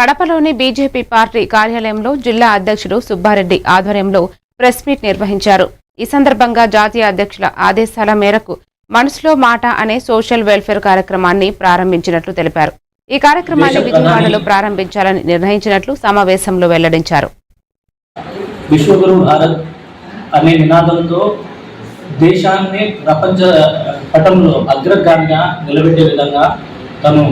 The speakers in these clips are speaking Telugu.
కడపలోని బీజేపీ పార్టీ కార్యాలయంలో జిల్లా అధ్యక్షుడు సుబ్బారెడ్డి ఆధ్వర్యంలో ప్రెస్ మీట్ నిర్వహించారు. ఈ సందర్భంగా జాతీయ అధ్యక్షుల ఆదేశాల మేరకు మనసులో మాట అనే సోషల్ వెల్ఫేర్ కార్యక్రమాన్ని ప్రారంభించినట్లు తెలిపారు. ఈ కార్యక్రమాన్ని విజయవాడలో ప్రారంభించాలని నిర్ణయించినట్లు సమావేశంలో వెల్లడించారు. విశ్వగురు భారత్ అనే నినాదంతో దేశాన్ని ప్రపంచ పటంలో అగ్రగామిగా నిలబెట్టే విధంగా తను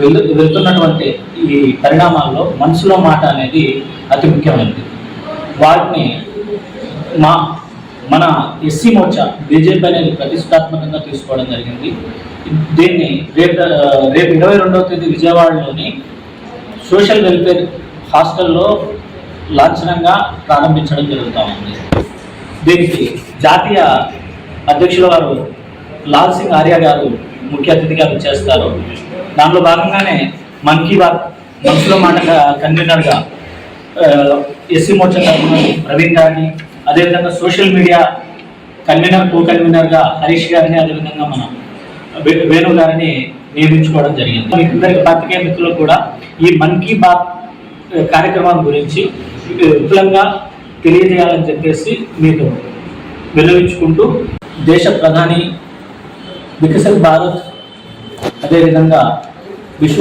వెళ్తు వెళ్తున్నటువంటి ఈ పరిణామాల్లో మనసులో మాట అనేది అతి ముఖ్యమైనది. వాటిని మా మన ఎస్సీ మోర్చా బీజేపీ అనేది ప్రతిష్టాత్మకంగా తీసుకోవడం జరిగింది. దీన్ని రేపు రేపు ఇరవై రెండవ తేదీ విజయవాడలోని సోషల్ వెల్ఫేర్ హాస్టల్లో లాంఛనంగా ప్రారంభించడం జరుగుతూ ఉంది. దీనికి జాతీయ అధ్యక్షుల వారు లాల్ సింగ్ ఆర్య గారు ముఖ్య అతిథిగా చేస్తారు దానిలో భాగంగానే మన్ కీ బాత్ మనసులో మాట కన్వీనర్గా ఎస్సీ మోర్చా తరఫున ప్రవీణ్ గారిని అదేవిధంగా సోషల్ మీడియా కన్వీనర్ కో కన్వీనర్గా హరీష్ గారిని అదేవిధంగా మన వేణు గారిని నియమించుకోవడం జరిగింది. మీకు అందరికి మిత్రులు కూడా ఈ మన్ కీ బాత్ కార్యక్రమం గురించి విఫలంగా విపులంగా తెలియజేయాలని చెప్పేసి మీతో విన్నవించుకుంటూ దేశ ప్రధాని వికసిత్ భారత్ అదేవిధంగా